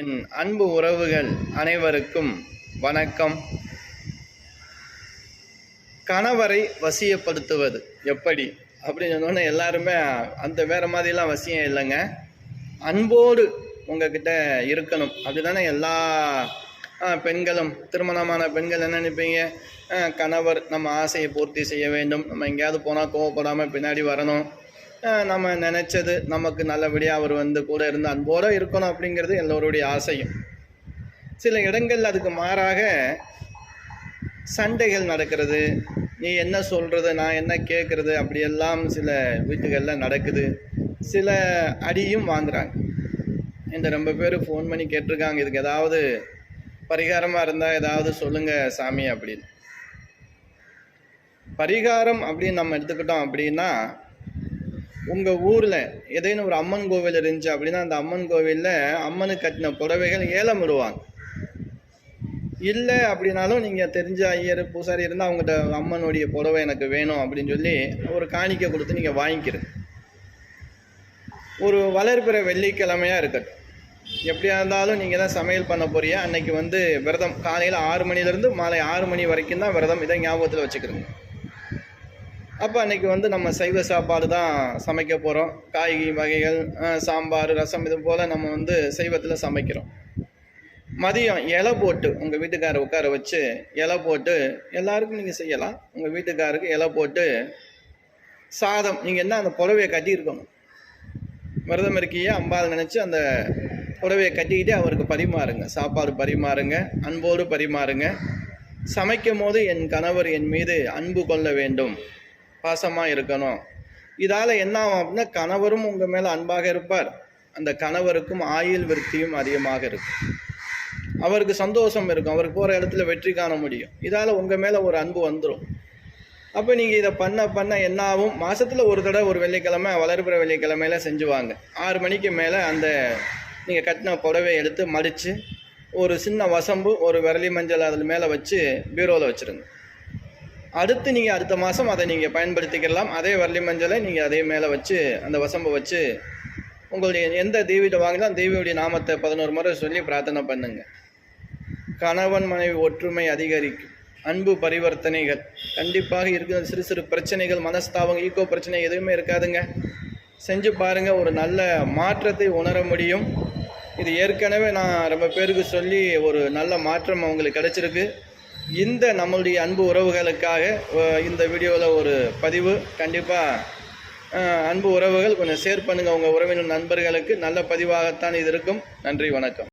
என் அன்பு உறவுகள் அனைவருக்கும் வணக்கம். கணவரை வசியப்படுத்துவது எப்படி? அப்படின்னு சொன்னோன்னே எல்லாருமே அந்த வேற மாதிரிலாம் வசியம் இல்லைங்க. அன்போடு உங்ககிட்ட இருக்கணும். அப்படிதானே எல்லா பெண்களும் திருமணமான பெண்கள் என்ன நினைப்பீங்க? கணவர் நம்ம ஆசையை பூர்த்தி செய்ய வேண்டும். நம்ம எங்கேயாவது போனால் கோவப்படாமல் பின்னாடி வரணும். நம்ம நினச்சது நமக்கு நல்லபடியாக அவர் வந்து கூட இருந்து அன்போடு இருக்கணும் அப்படிங்கிறது எல்லோருடைய ஆசையும். சில இடங்கள் அதுக்கு மாறாக சண்டைகள் நடக்கிறது. நீ என்ன சொல்கிறது நான் என்ன கேட்குறது அப்படியெல்லாம் சில வீட்டுகளில் நடக்குது. சில அடியும் வாங்குறாங்க. இந்த ரொம்ப பேர் ஃபோன் பண்ணி கேட்டிருக்காங்க. இதுக்கு ஏதாவது பரிகாரமாக இருந்தால் ஏதாவது சொல்லுங்கள் சாமி அப்படின்னு. பரிகாரம் அப்படின்னு நம்ம எடுத்துக்கிட்டோம் அப்படின்னா உங்கள் ஊரில் ஏதேனும் ஒரு அம்மன் கோவில் இருந்துச்சு அப்படின்னா அந்த அம்மன் கோவிலில் அம்மனுக்கு கட்டின புடவைகள் ஏலம் விடுவாங்க இல்லை அப்படின்னாலும் நீங்கள் தெரிஞ்ச ஐயர் பூசாரி இருந்தால் அவங்ககிட்ட அம்மனுடைய புடவை எனக்கு வேணும் அப்படின்னு சொல்லி ஒரு காணிக்கை கொடுத்து நீங்கள் வாங்கிக்கிறது ஒரு வளர்பிற வெள்ளிக்கிழமையாக இருக்கட்டும். எப்படியா இருந்தாலும் நீங்கள் தான் சமையல் பண்ண போறியா அன்னைக்கு வந்து விரதம் காலையில் ஆறு மணிலேருந்து மாலை ஆறு மணி வரைக்கும் தான் விரதம் இதை ஞாபகத்தில் வச்சுக்கிறோங்க. அப்போ அன்றைக்கி வந்து நம்ம சைவ சாப்பாடு தான் சமைக்க போகிறோம் காய்கறி வகைகள் சாம்பார் ரசம் இது போல் நம்ம வந்து சைவத்தில் சமைக்கிறோம். மதியம் இலை போட்டு உங்கள் வீட்டுக்காரை உட்கார வச்சு இலை போட்டு எல்லாருக்கும் நீங்கள் செய்யலாம். உங்கள் வீட்டுக்காருக்கு இலை போட்டு சாதம் நீங்கள் என்ன அந்த புடவையை கட்டியிருக்கணும்? விரதம் இருக்கியே அம்பாள் நினச்சி அந்த புடவையை கட்டிக்கிட்டு அவருக்கு பரிமாறுங்க. சாப்பாடு பரிமாறுங்க அன்போடு பரிமாறுங்க. சமைக்கும் போது என் கணவர் என் மீது அன்பு கொள்ள வேண்டும். பாசமாக இருக்கணும். இதால் என்ன ஆகும் அப்படின்னா கணவரும் உங்கள் மேலே அன்பாக இருப்பார். அந்த கணவருக்கும் ஆயுள் விருத்தியும் அதிகமாக இருக்கும். அவருக்கு சந்தோஷம் இருக்கும். அவருக்கு போகிற இடத்துல வெற்றி காண முடியும். இதால் உங்கள் மேலே ஒரு அன்பு வந்துடும் அப்போ நீங்கள் இதை பண்ண பண்ண என்ன ஆகும்? மாதத்தில் ஒரு தடவை ஒரு வெள்ளிக்கிழமை வளர்ப்புற வெள்ளிக்கிழமையில செஞ்சுவாங்க. ஆறு மணிக்கு மேலே அந்த நீங்கள் கட்டின புடவை எடுத்து மடித்து ஒரு சின்ன வசம்பு ஒரு விரலி மஞ்சள் அதில் மேலே வச்சு பீரோவில் வச்சுருங்க. அடுத்து நீங்கள் அடுத்த மாதம் அதை நீங்கள் பயன்படுத்திக்கலாம். அதே வரலி மஞ்சளை நீங்கள் அதே மேலே வச்சு அந்த வசம்பை வச்சு உங்களுடைய எந்த தேவியிட்ட வாங்கினாலும் தேவியுடைய நாமத்தை பதினோரு முறை சொல்லி பிரார்த்தனை பண்ணுங்கள் கணவன் மனைவி ஒற்றுமை அதிகரிக்கும். அன்பு பரிவர்த்தனைகள் கண்டிப்பாக இருக்கிற சிறு சிறு பிரச்சனைகள் மனஸ்தாபம் ஈகோ பிரச்சனை எதுவுமே இருக்காதுங்க. செஞ்சு பாருங்கள் ஒரு நல்ல மாற்றத்தை உணர முடியும். இது ஏற்கனவே நான் ரொம்ப பேருக்கு சொல்லி ஒரு நல்ல மாற்றம் அவங்களுக்கு கிடச்சிருக்கு. இந்த நம்மளுடைய அன்பு உறவுகளுக்காக இந்த வீடியோவில் ஒரு பதிவு. கண்டிப்பாக அன்பு உறவுகள் கொஞ்சம் ஷேர் பண்ணுங்கள் உங்கள் உறவினர் நண்பர்களுக்கு. நல்ல பதிவாகத்தான் இது இருக்கும். நன்றி வணக்கம்.